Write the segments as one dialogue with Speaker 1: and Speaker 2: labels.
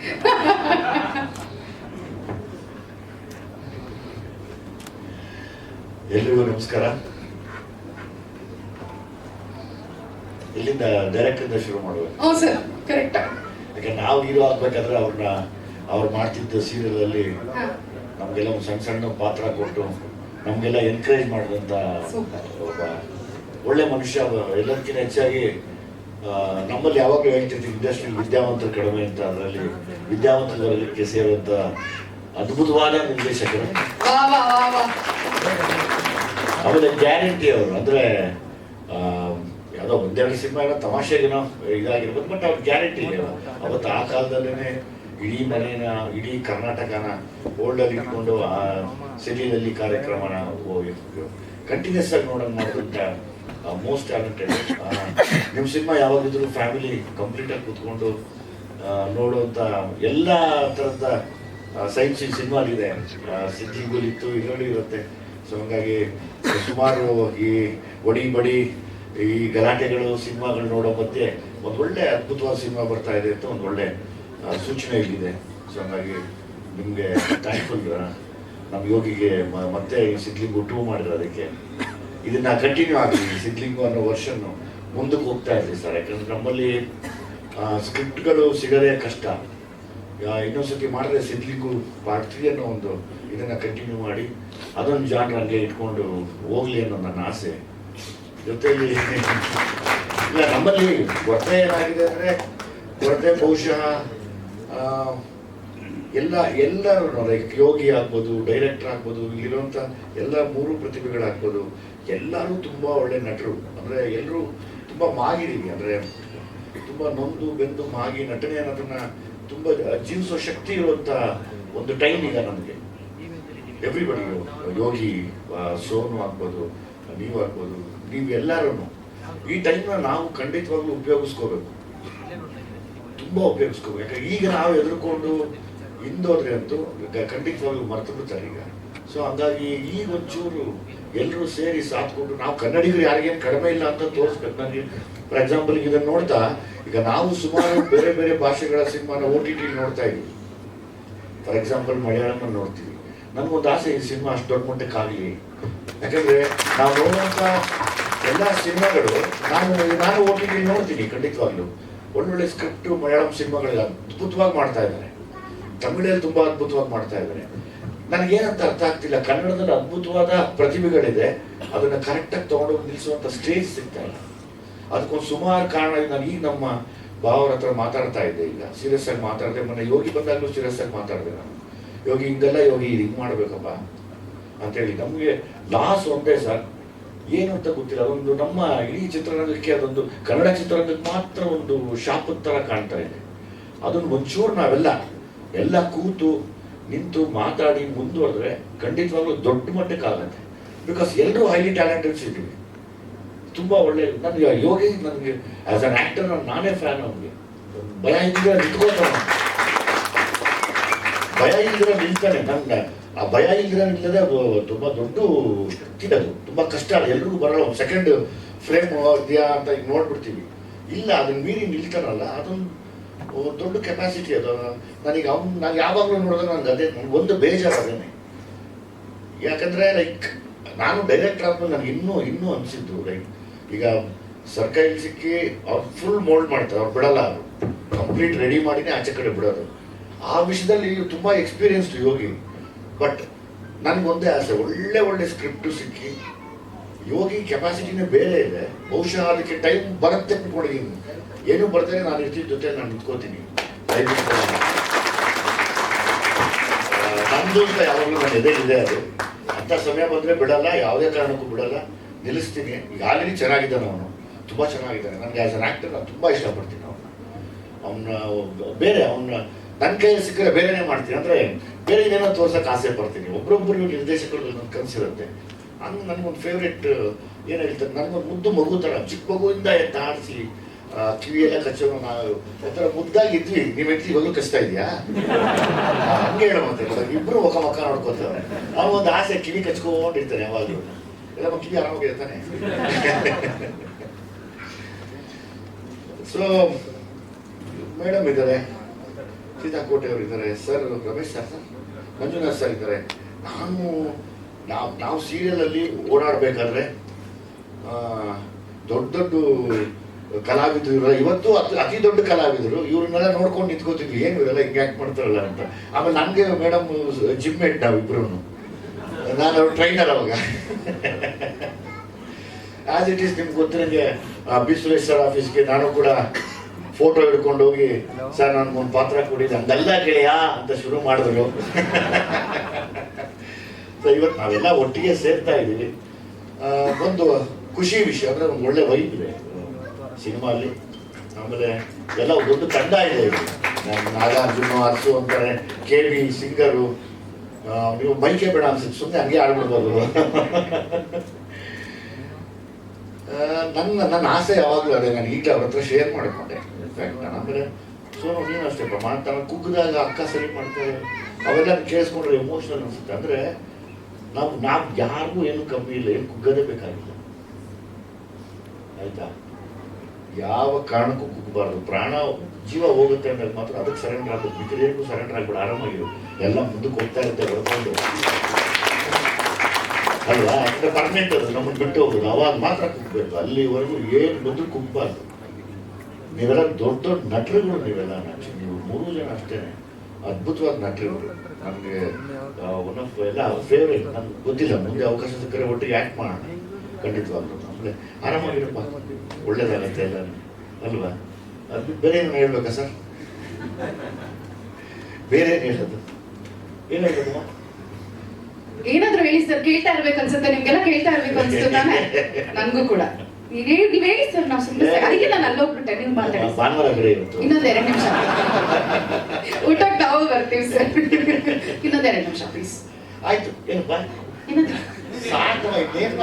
Speaker 1: ಎಲ್ರಿಗೂ ನಮಸ್ಕಾರ. ಇಲ್ಲಿಂದ ಡೈರೆಕ್ಟರಿಂದ ಶುರು ಮಾಡುವ.
Speaker 2: ಸರ್ ಕರೆಕ್ಟ್
Speaker 1: ಯಾಕೆ ನಾವು ಹೀರೋ ಆಗ್ಬೇಕಾದ್ರೆ ಅವ್ರನ್ನ ಅವ್ರು ಮಾಡ್ತಿದ್ದ ಸೀರಿಯಲ್ ಅಲ್ಲಿ ನಮಗೆಲ್ಲ ಒಂದು ಸಣ್ಣ ಸಣ್ಣ ಪಾತ್ರ ಕೊಟ್ಟು ನಮಗೆಲ್ಲ ಎನ್ಕರೇಜ್
Speaker 2: ಮಾಡಿದಂತ.
Speaker 1: ಒಬ್ಬ ಒಳ್ಳೆ ಮನುಷ್ಯ ಎಲ್ಲದಕ್ಕಿಂತ ಹೆಚ್ಚಾಗಿ ನಮ್ಮಲ್ಲಿ ಯಾವಾಗಲೂ ಹೇಳ್ತಿರ್ತೀವಿ ಇಂಡಸ್ಟ್ರಿ ವಿದ್ಯಾವಂತರು ಕಡಿಮೆ ಅಂತ ಅದರಲ್ಲಿ ವಿದ್ಯಾವಂತರ ವರ್ಗಕ್ಕೆ ಸೇರುವಂಥ ಅದ್ಭುತವಾದ ನಿರ್ದೇಶಕರು. ಆಮೇಲೆ ಗ್ಯಾರಂಟಿ ಅವರು ಅಂದ್ರೆ ಯಾವುದೋ ಒಂದೆರಡು ಸಿನಿಮಾ ಏನೋ ತಮಾಷೆಗೇನೋ ಇದಾಗಿರ್ಬೋದು ಬಟ್ ಅವ್ರ ಗ್ಯಾರಂಟಿ ಅವತ್ತು ಆ ಕಾಲದಲ್ಲೇ ಇಡೀ ಮನೆಯ ಇಡೀ ಕರ್ನಾಟಕನ ಓಲ್ಡಲ್ಲಿ ಇಟ್ಕೊಂಡು ಆ ಸಿಟಿಯಲ್ಲಿ ಕಾರ್ಯಕ್ರಮನ ಕಂಟಿನ್ಯೂಸ್ ಆಗಿ ನೋಡೋದು ಮಾಡಿದಂಥ ಮೋಸ್ಟ್ ಟ್ಯಾಲೆಂಟೆಡ್ ನಿಮ್ಮ ಸಿನಿಮಾ ಯಾವಾಗಿದ್ರು ಫ್ಯಾಮಿಲಿ ಕಂಪ್ಲೀಟ್ ಆಗಿ ಕೂತ್ಕೊಂಡು ನೋಡುವಂಥ ಎಲ್ಲ ಥರದ ಸೈನ್ಸ್ ಸಿನಿಮಾಲಿದೆ ಸಿದ್ಧಿಗಳಿತ್ತು ಇದರಲ್ಲಿ ಇರುತ್ತೆ. ಸೊ ಹಂಗಾಗಿ ಸುಮಾರು ಈ ಒಡಿ ಬಡಿ, ಈ ಗಲಾಟೆಗಳು, ಸಿನಿಮಾಗಳು ನೋಡೋ ಮಧ್ಯೆ ಒಂದು ಒಳ್ಳೆ ಅದ್ಭುತವಾದ ಸಿನಿಮಾ ಬರ್ತಾ ಇದೆ ಅಂತ ಒಂದು ಒಳ್ಳೆ ಸೂಚನೆ ಇಲ್ಲಿದೆ. ಸೊ ಹಂಗಾಗಿ ನಿಮಗೆ ಥ್ಯಾಂಕ್ಫುಲ್ ನಮ್ಮ ಯೋಗಿಗೆ ಮತ್ತೆ ಸಿದ್ಲಿಂಗು ಟೂ ಮಾಡಿದ್ರು ಅದಕ್ಕೆ. ಇದನ್ನ ಕಂಟಿನ್ಯೂ ಆಗಲಿ ಸಿದ್ಲಿಂಗು ಅನ್ನೋ ವರ್ಷನ್ ಮುಂದಕ್ಕೆ ಹೋಗ್ತಾ ಇರಲಿ ಸರ್. ಯಾಕಂದ್ರೆ ನಮ್ಮಲ್ಲಿ ಸ್ಕ್ರಿಪ್ಟ್ಗಳು ಸಿಗೋದೇ ಕಷ್ಟ. ಇನ್ನೊಂದ್ಸತಿ ಮಾಡಿದ್ರೆ ಸಿದ್ಲಿಂಗು ಪಾರ್ಟ್ ತ್ರೀ ಅನ್ನೋ ಒಂದು ಇದನ್ನ ಕಂಟಿನ್ಯೂ ಮಾಡಿ ಅದೊಂದು ಜಾನ್ ಹಂಗೆ ಇಟ್ಕೊಂಡು ಹೋಗ್ಲಿ ಅನ್ನೋ ನನ್ನ ಆಸೆ. ಜೊತೆಯಲ್ಲಿ ಇಲ್ಲ, ನಮ್ಮಲ್ಲಿ ಕೊರತೆ ಏನಾಗಿದೆ ಅಂದ್ರೆ ಕೊರತೆ ಬಹುಶಃ ಎಲ್ಲ, ಎಲ್ಲರೂ ಲೈಕ್ ಯೋಗಿ ಆಗ್ಬೋದು ಡೈರೆಕ್ಟರ್ ಆಗ್ಬೋದು, ಇಲ್ಲಿರುವಂಥ ಎಲ್ಲ ಮೂರು ಪ್ರತಿಭೆಗಳಾಗ್ಬೋದು, ಎಲ್ಲರೂ ತುಂಬ ಒಳ್ಳೆ ನಟರು. ಅಂದರೆ ಎಲ್ಲರೂ ತುಂಬ ಮಾಗಿದೀವಿ ಅಂದರೆ ತುಂಬ ನೊಂದು, ಬೆಂದು ಮಾಗಿ ನಟನೆ ಅನ್ನೋದನ್ನ ತುಂಬ ಜೀವಿಸೋ ಶಕ್ತಿ ಇರುವಂಥ ಒಂದು ಟೈಮ್ ಈಗ ನಮಗೆ. ಎವ್ರಿಬಡಿ ಯೋಗಿ ಸೋನು ಆಗ್ಬೋದು, ನೀವು ಆಗ್ಬೋದು, ನೀವು ಎಲ್ಲರೂ ಈ ಟೈಮ್ನ ನಾವು ಖಂಡಿತವಾಗ್ಲೂ ಉಪಯೋಗಿಸ್ಕೋಬೇಕು. ತುಂಬ ಉಪಯೋಗಿಸ್ಕೋಬೇಕು. ಯಾಕಂದ್ರೆ ಈಗ ನಾವು ಎದುರ್ಕೊಂಡು ಹಿಂದೋದ್ರೆ ಅಂತೂ ಖಂಡಿತವಾಗ್ಲೂ ಮರ್ತು ಬಿಡ್ತಾರೆ ಈಗ. ಸೊ ಹಂಗಾಗಿ ಈಗ ಒಂಚೂರು ಎಲ್ಲರೂ ಸೇರಿ ಸಾತ್ಕೊಂಡು ನಾವು ಕನ್ನಡಿಗರು ಯಾರಿಗೇನು ಕಡಿಮೆ ಇಲ್ಲ ಅಂತ ತೋರಿಸ್ಬೇಕು. ನನಗೆ ಫಾರ್ ಎಕ್ಸಾಂಪಲ್ ಇದನ್ನು ನೋಡ್ತಾ, ಈಗ ನಾವು ಸುಮಾರು ಬೇರೆ ಬೇರೆ ಭಾಷೆಗಳ ಸಿನಿಮಾನ ಓ ಟಿ ಟಿ ನೋಡ್ತಾ ಇದ್ವಿ. ಫಾರ್ ಎಕ್ಸಾಂಪಲ್ ಮಲಯಾಳಂ ನೋಡ್ತೀವಿ. ನನಗೊಂದು ಆಸೆ, ಈ ಸಿನಿಮಾ ಅಷ್ಟು ದೊಡ್ಡ ಮಟ್ಟಕ್ಕಾಗಲಿ ಯಾಕಂದರೆ ನಾವು ನೋಡುವಂಥ ಎಲ್ಲ ಸಿನಿಮಾಗಳು ನಾನು ನಾನು ಓ ಟಿ ಟಿ ನೋಡ್ತೀನಿ ಖಂಡಿತವಾಗ್ಲೂ. ಒಳ್ಳೊಳ್ಳೆ ಸ್ಕ್ರಿಪ್ಟು ಮಲಯಾಳಂ ಸಿನಿಮಾಗಳು ಅದ್ಭುತವಾಗಿ ಮಾಡ್ತಾ ಇದ್ದಾರೆ. ತಮಿಳಲ್ಲಿ ತುಂಬಾ ಅದ್ಭುತವಾಗಿ ಮಾಡ್ತಾ ಇದ್ದಾರೆ. ನನಗೇನಂತ ಅರ್ಥ ಆಗ್ತಿಲ್ಲ. ಕನ್ನಡದಲ್ಲಿ ಅದ್ಭುತವಾದ ಪ್ರತಿಭೆಗಳಿದೆ. ಅದನ್ನ ಕರೆಕ್ಟಾಗಿ ತಗೊಂಡೋಗಿ ನಿಲ್ಲಿಸುವಂತ ಸ್ಟೇಜ್ ಸಿಗ್ತಾ ಇಲ್ಲ. ಅದಕ್ಕೊಂದು ಸುಮಾರು ಕಾರಣ. ನಾನು ಈಗ ನಮ್ಮ ಭಾವರ ಹತ್ರ ಮಾತಾಡ್ತಾ ಇದ್ದೆ ಈಗ. ಸೀರಿಯಸ್ ಆಗಿ ಮಾತಾಡಿದೆ. ಮೊನ್ನೆ ಯೋಗಿ ಬಂದಾಗಲೂ ಸೀರಿಯಸ್ ಆಗಿ ಮಾತಾಡಿದೆ ನಾನು. ಯೋಗಿ, ಹಿಂಗೆಲ್ಲ ಯೋಗಿ ಹಿಂಗೆ ಮಾಡ್ಬೇಕಪ್ಪ ಅಂತೇಳಿ ನಮಗೆ ಲಾಸ್ ಒಂದೇ ಸರ್ ಏನು ಅಂತ ಗೊತ್ತಿಲ್ಲ. ಅದೊಂದು ನಮ್ಮ ಇಡೀ ಚಿತ್ರರಂಗಕ್ಕೆ ಅದೊಂದು, ಕನ್ನಡ ಚಿತ್ರರಂಗಕ್ಕೆ ಮಾತ್ರ ಒಂದು ಶಾಪದ ಥರ ಕಾಣ್ತಾ ಇದೆ. ಅದನ್ನು ಒಂಚೂರು ನಾವೆಲ್ಲ ಎಲ್ಲ ಕೂತು ನಿಂತು ಮಾತಾಡಿ ಮುಂದುವರೆದ್ರೆ ಖಂಡಿತವಾಗ್ಲೂ ದೊಡ್ಡ ಮಟ್ಟಕ್ಕೆ ಆಗತ್ತೆ. ಬಿಕಾಸ್ ಎಲ್ಲರೂ ಹೈಲಿ ಟ್ಯಾಲೆಂಟೆಡ್ಸ್ ಇದ್ದೀವಿ ತುಂಬ ಒಳ್ಳೆ ನನಗೆ ಯೋಗಿ ನನಗೆ ಆಸ್ ಅನ್ ಆಕ್ಟರ್ ನಾನೇ ಫ್ಯಾನ್ ಅವನಿಗೆ. ಭಯ ಇದ್ರೆ ನಿಂತ್ಕೋತಾನೆ ಭಯ ಇದ್ರೆ ನಿಲ್ತಾನೆ ನನ್ನ ಆ ಭಯ ಇದ್ರೆ ನಿಲ್ಲದೆ ಅದು ತುಂಬಾ ದೊಡ್ಡ ಶಕ್ತಿ ಅದು. ತುಂಬ ಕಷ್ಟ ಎಲ್ರಿಗೂ ಬರಲ್ಲ. ಒಂದು ಸೆಕೆಂಡ್ ಫ್ರೇಮ್ ಇದೆಯಾ ಅಂತ ಈಗ ನೋಡ್ಬಿಡ್ತೀವಿ. ಇಲ್ಲ, ಅದನ್ನ ಮೀರಿ ನಿಲ್ತಾನಲ್ಲ, ಅದೊಂದು ದೊಡ್ಡ ಕೆಪಾಸಿಟಿ ಅದು. ನನಗೆ ಅವ್ನು, ನಾನು ಯಾವಾಗಲೂ ನೋಡಿದ್ರೆ ನನಗೆ ಅದೇ ಒಂದು ಬೇಜಾರು ಅದೇನೆ ಯಾಕಂದರೆ ಲೈಕ್ ನಾನು ಡೈರೆಕ್ಟ್ ಆದ್ಮೇಲೆ ನನಗೆ ಇನ್ನೂ ಇನ್ನೂ ಅನಿಸಿದ್ದು ಲೈಕ್ ಈಗ ಸರ್ಕಾರಿ ಸಿಕ್ಕಿ ಅವ್ರು ಫುಲ್ ಮೋಲ್ಡ್ ಮಾಡ್ತಾರೆ, ಅವ್ರು ಬಿಡಲ್ಲ ಅವರು. ಕಂಪ್ಲೀಟ್ ರೆಡಿ ಮಾಡಿನೇ ಆಚೆ ಕಡೆ ಬಿಡೋದು. ಆ ವಿಷಯದಲ್ಲಿ ತುಂಬ ಎಕ್ಸ್ಪೀರಿಯನ್ಸ್ಡ್ ಯೋಗಿ. ಬಟ್ ನನಗೊಂದೇ ಆಸೆ, ಒಳ್ಳೆ ಒಳ್ಳೆ ಸ್ಕ್ರಿಪ್ಟು ಸಿಕ್ಕಿ ಯೋಗಿ ಕೆಪಾಸಿಟಿನೇ ಬೇರೆ ಇದೆ. ಬಹುಶಃ ಅದಕ್ಕೆ ಟೈಮ್ ಬರುತ್ತೆ ಅನ್ಕೊಂಡಿದ್ದೀನಿ ಏನು ಬರ್ತಾರೆ ನಾನು ಇರ್ತಿದ್ದ ಜೊತೆ ನಾನು ನಿಂತ್ಕೋತೀನಿ. ನಂದು ಅಂತ ಯಾವಾಗಲೂ ನನ್ನ ಇದೆ ಅದು. ಅಂಥ ಸಮಯ ಬಂದರೆ ಬಿಡಲ್ಲ, ಯಾವುದೇ ಕಾರಣಕ್ಕೂ ಬಿಡಲ್ಲ. ನಿಲ್ಲಿಸ್ತೀನಿ. ಆಲ್ರೆಡಿ ಚೆನ್ನಾಗಿದ್ದಾನೆ ಅವನು. ತುಂಬ ಚೆನ್ನಾಗಿದ್ದಾನೆ. ನನಗೆ ಆ್ಯಸ್ ಅನ್ ಆ್ಯಕ್ಟರ್ ನಾನು ತುಂಬ ಇಷ್ಟಪಡ್ತೀನಿ ಅವನ್ನ. ಅವನ ಬೇರೆ ಅವನ ನನ್ನ ಕೈಯಲ್ಲಿ ಸಿಕ್ಕರೆ ಬೇರೆನೇ ಮಾಡ್ತೀನಿ. ಅಂದರೆ ಬೇರೆ ಏನೋ ತೋರ್ಸೋಕೆ ಆಸೆ ಪಡ್ತೀನಿ. ಒಬ್ಬರೊಬ್ಬರು ನಿರ್ದೇಶಕರು ನನ್ನ ಕನಸಿರುತ್ತೆ. ಹಂಗೆ ನನಗೊಂದು ಫೇವ್ರೆಟ್ ಏನು ಹೇಳ್ತಾರೆ, ನನಗೊಂದು ಮುದ್ದು ಮಗು ಥರ ಚಿಕ್ಕ ಮಗುವಿಂದ ಎತ್ತ ಆಡಿಸಿ ಕಿವಿಯೆಲ್ಲ ಕಚ್ಚೋ ನಾವು ಒಂಥರ ಮುದ್ದಾಗಿದ್ವಿ ನಿಮ್ಮ ಹೆಂಡತಿ ಇವಾಗಲೂ ಕಚ್ತಾ ಇದೆಯಾ ಹಂಗೆ ಹೇಳೋ ಇಬ್ಬರು ಮುಖ ಮುಖ ನೋಡ್ಕೋತಾರೆ ಅವ್ನು ಒಂದು ಆಸೆ, ಕಿವಿ ಕಚ್ಕೊಂಡಿರ್ತಾನೆ ಯಾವಾಗಲೂ. ಎಲ್ಲ ಕಿವಿ ಆರಾಮಾಗಿರ್ತಾನೆ ಸೊ ಮೇಡಮ್ ಇದ್ದಾರೆ ಸೀತಾಕೋಟೆ ಅವರು ಇದ್ದಾರೆ sir Ramesh sir sir Manjunath sir ಇದ್ದಾರೆ. ನಾನು ನಾವು ನಾವು ಸೀರಿಯಲಲ್ಲಿ ಓಡಾಡಬೇಕಾದ್ರೆ ದೊಡ್ಡ ದೊಡ್ಡ ಕಲಾವಿದರು ಇವರ ಇವತ್ತು ಅತಿ ಅತಿ ದೊಡ್ಡ ಕಲಾವಿದರು, ಇವ್ರನ್ನೆಲ್ಲ ನೋಡ್ಕೊಂಡು ನಿಂತ್ಕೋತಿದ್ವಿ. ಏನು ಇವರೆಲ್ಲ ಹಿಂಗೆ ಯಾಕೆ ಮಾಡ್ತಾರಲ್ಲ ಅಂತ. ಆಮೇಲೆ ನನಗೆ ಮೇಡಮ್ ಜಿಮ್ ಮೇಟ್ ನಾವಿಬ್ರು ನಾನು ಅವ್ರ ಟ್ರೈನರ್ ಅವಾಗ. ಆಸ್ ಇಟ್ ಈಸ್ ನಿಮ್ಗೆ ಗೊತ್ತಿರಂಗೆ ಬಿ ಸುರೇಶ್ ಸರ್ ಆಫೀಸ್ಗೆ ನಾನು ಕೂಡ ಫೋಟೋ ಹಿಡ್ಕೊಂಡು ಹೋಗಿ ಸರ್ ನಾನು ಒಂದು ಪಾತ್ರ ಕೊಡಿದ್ದೆ ಹಂಗಲ್ಲ ಗೆಳೆಯ ಅಂತ ಶುರು ಮಾಡಿದ್ರು. ಸೊ ಇವತ್ತು ನಾವೆಲ್ಲ ಒಟ್ಟಿಗೆ ಸೇರ್ತಾ ಇದ್ದೀವಿ. ಒಂದು ಖುಷಿ ವಿಷಯ, ಅಂದ್ರೆ ಒಂದು ಒಳ್ಳೆ ವೈಬ್ ಇದೆ. ಸಿನಿಮಾ ಅಲ್ಲಿ ಆಮೇಲೆ ಎಲ್ಲ ದೊಡ್ಡ ತಂಡ ಇದೆ ನಾಗಾರ್ಜುನ ಅರ್ಸು ಅಂತಾರೆ ಕೆ ಬಿ ಸಿಂಗರು ನೀವು ಬೈಕೆ ಬೇಡ ಅನ್ಸುತ್ತೆ ಸುಮ್ಮನೆ ಹಂಗೆ ಆಡ್ಬಿಡ್ಬೋದು. ನನ್ನ ನನ್ನ ಆಸೆ ಯಾವಾಗಲೂ ಅದೇ, ನಾನು ಈಗಲೇ ಅವ್ರ ಹತ್ರ ಶೇರ್ ಮಾಡಿಕೊಂಡೆ. ಇನ್ಫ್ಯಾಕ್ಟ್ ನಾನು ನೀನು ಅಷ್ಟೇ ಮಾಡ್ತಾನೆ ಕುಗ್ಗದಾಗ ಅಕ್ಕ ಸರಿ ಮಾಡ್ತಾರೆ ಅವೆಲ್ಲ ಕೇಳಿಸ್ಕೊಂಡ್ರೆ ಎಮೋಷನಲ್ ಅನ್ಸುತ್ತೆ. ಅಂದರೆ ನಾವು ನಾವು ಯಾರಿಗೂ ಏನು ಕಮ್ಮಿ ಇಲ್ಲ, ಏನು ಕುಗ್ಗದೇ ಬೇಕಾಗಿಲ್ಲ. ಆಯ್ತಾ? ಯಾವ ಕಾರಣಕ್ಕೂ ಕುಗ್ಗಬಾರ್ದು. ಪ್ರಾಣ ಜೀವ ಹೋಗುತ್ತೆ ಅಂದಾಗ ಮಾತ್ರ ಅದಕ್ಕೆ ಸರೆಂಡರ್ ಆಗ್ಬೋದು. ಮಿಕ್ಕಿದೇನಕ್ಕೂ ಸರೆಂಡರ್ ಆಗ್ಬಿಡು ಆರಾಮಾಗಿರು. ಎಲ್ಲ ಮುಂದಕ್ಕೆ ಹೋಗ್ತಾ ಇರುತ್ತೆ ಹೊರಕೊಂಡು ಅಲ್ವಾ? ಯಾಕಂದ್ರೆ ಪರ್ಮನೆಂಟ್ ಅದು. ನಮ್ಮನ್ನು ಬಿಟ್ಟು ಹೋಗೋದು ಅವಾಗ ಮಾತ್ರ ಕುಗ್ಬೇಕು ಅಲ್ಲಿವರೆಗೂ ಏನು ಬಂದರೂ ಕುಗ್ಬಾರ್ದು ನೀವೆಲ್ಲ ದೊಡ್ಡ ದೊಡ್ಡ ನಟರುಗಳು ನೀವೆಲ್ಲ. ನೀವು ಮೂರು ಜನ ಅಷ್ಟೇ ಅದ್ಭುತವಾದ ನಟರುಗಳು ನನಗೆ ಆಫ್ ಎಲ್ಲ ಫೇವ್ರೇಟ್ ನಮ್ಗೆ ಗೊತ್ತಿಲ್ಲ ಮುಂದೆ ಅವಕಾಶ ಸಿಕ್ಕರೆ ಒಟ್ಟಿಗೆ ಆ್ಯಕ್ಟ್ ಮಾಡೋಣ. ಖಂಡಿತವಾಗ್ಲೂ. ಆಮೇಲೆ ಆರಾಮಾಗಿರಪ್ಪ. ಒಳ್ಳೇದಾಗತ್ತೆ ಎಲ್ಲ. ಅಲ್ವಾ? ಅದು ಬೇರೆ ಏನು ಹೇಳ್ಬೇಕಾ ಸರ್? ಬೇರೆ ಏನು ಹೇಳೋದು ಏನು ಹೇಳ್ಬೇಕು?
Speaker 2: ಏನಾದ್ರೂ ಹೇಳಿ ಸರ್ ಕೇಳ್ತಾ ಇರ್ಬೇಕು ಅನ್ಸುತ್ತೆ. ನಿಮ್ಗೆಲ್ಲ ಕೇಳ್ತಾ ಇರ್ಬೇಕು ಅನ್ಸುತ್ತೆ ತಾನೆ? ನನ್ಗೂ ಕೂಡ. ನೀವ್ ಹೇಳಿ ಸರ್ ನಾವು ಸುಮ್ಮನೆ ಅದಕ್ಕೆ ನಾನು ಅಲ್ಲೋಗ್ಬಿಟ್ಟೆ ನೀವು ಮಾತಾಡಿ ಇನ್ನೊಂದ್ ಎರಡು ನಿಮಿಷ. ಊಟಕ್ಕೆ ನಾವು ಬರ್ತೀವಿ ಸರ್. ಇನ್ನೊಂದ್ ಎರಡು ನಿಮಿಷ ಪ್ಲೀಸ್
Speaker 1: ಆಯ್ತು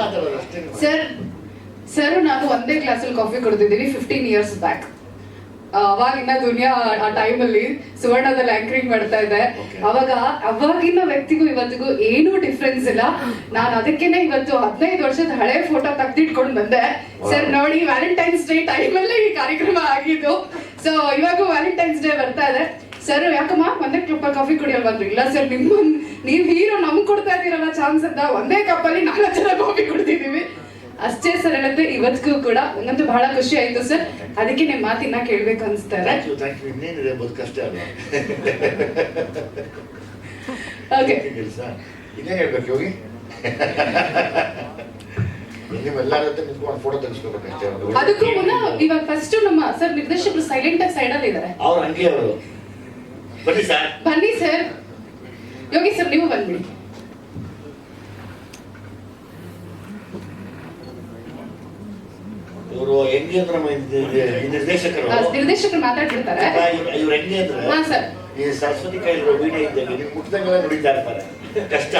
Speaker 1: ಮಾತಾಡೋದು ಅಷ್ಟೇ
Speaker 2: ಸರ್ ಸರ್ ನಾನು ಒಂದೇ ಕ್ಲಾಸಲ್ಲಿ ಕಾಫಿ ಕುಡಿದಿದ್ದೀವಿ ಫಿಫ್ಟೀನ್ ಇಯರ್ಸ್ ಬ್ಯಾಕ್ ಅವಾಗಿನ ದುನಿಯಾ ಆ ಟೈಮಲ್ಲಿ ಸುವರ್ಣದಲ್ಲಿ ಆಂಕರಿಂಗ್ ಮಾಡ್ತಾ ಇದ್ದೆ. ಅವಾಗ ಅವಾಗಿನ ವ್ಯಕ್ತಿಗೂ ಇವತ್ತಿಗೂ ಏನೂ ಡಿಫ್ರೆನ್ಸ್ ಇಲ್ಲ. ನಾನು ಅದಕ್ಕೇನೆ ಇವತ್ತು ಹದಿನೈದು ವರ್ಷದ ಹಳೆ ಫೋಟೋ ತೆಗ್ದಿಟ್ಕೊಂಡು ಬಂದೆ. ಸರ್ ನೋಡಿ ವ್ಯಾಲೆಂಟೈನ್ಸ್ ಡೇ ಟೈಮಲ್ಲೇ ಈ ಕಾರ್ಯಕ್ರಮ ಆಗಿದ್ದು. ಸೊ ಇವಾಗ ವ್ಯಾಲೆಂಟೈನ್ಸ್ ಡೇ ಬರ್ತಾ ಇದೆ. ಸರ್ ಯಾಕಮ್ಮ? ಒಂದೇ ಕಪ್ ಕಾಫಿ ಕುಡಿಯಲ್ ಬಂದ್ರು ಇಲ್ಲ ಸರ್ ನಿಮ್ಮ ನೀವ್ ಹೀರೋ ನಮ್ಗೆ ಕೊಡ್ತಾ ಇದ್ದೀರಲ್ಲ ಚಾನ್ಸ್ ಅಂತ ಒಂದೇ ಕಪ್ಪಲ್ಲಿ ನಾಲ್ಕು ಜನ ಕಾಫಿ ಕುಡ್ತಿದೀವಿ ಅಷ್ಟೇ ಸರ್ ಹೇಳುತ್ತೆ ಇವತ್ತಿಗೂ ಕೂಡ ನಂಗಂತೂ ಬಹಳ ಖುಷಿ ಆಯ್ತು ಸರ್. ಅದಕ್ಕೆ ನಿಮ್ ಮಾತಿನ ಕೇಳ್ಬೇಕು ಅನ್ಸ್ತಾರೆ ಓಕೆ
Speaker 1: ಸರ್. ಇನ್ನೇನು ಹೇಳ್ಬೇಕು ಹೋಗಿ
Speaker 2: ಅದಕ್ಕೂ ಮುನ್ನ. ಇವಾಗ ಫಸ್ಟ್ ನಮ್ಮ ಸರ್ ನಿರ್ದೇಶಕರು ಸೈಲೆಂಟ್ ಆಗಿ ಸೈಡ್ ಅಲ್ಲಿ ಇದಾರೆ
Speaker 1: ಅವ್ರು ಹಂಗೆ ಅವರು ಬನ್ನಿ ಸರ್.
Speaker 2: ಬನ್ನಿ ಸರ್. ಯೋಗಿ ಸರ್ ನೀವು ಬಂದ್ಬಿಡಿ.
Speaker 1: ಇವರು ಹೆಂಗೆ ಅಂದ್ರೆ ನಿರ್ದೇಶಕರು.
Speaker 2: ನಿರ್ದೇಶಕರು ಮಾತಾಡ್ತಿರ್ತಾರೆ.
Speaker 1: ಇವ್ರು ಹೆಂಗೆ ಅಂದ್ರೆ
Speaker 2: ಹಾ ಸರ್.
Speaker 1: ಈ ಸರಸ್ವತಿ ಕೈಲಿರೋ ವೀಣೆ ಇದ್ದಂಗೆ ನೀವು ಮುಟ್ಟಿದಂಗೆಲ್ಲ ನುಡಿತಾ ಇರ್ತಾರೆ. ಕಷ್ಟ.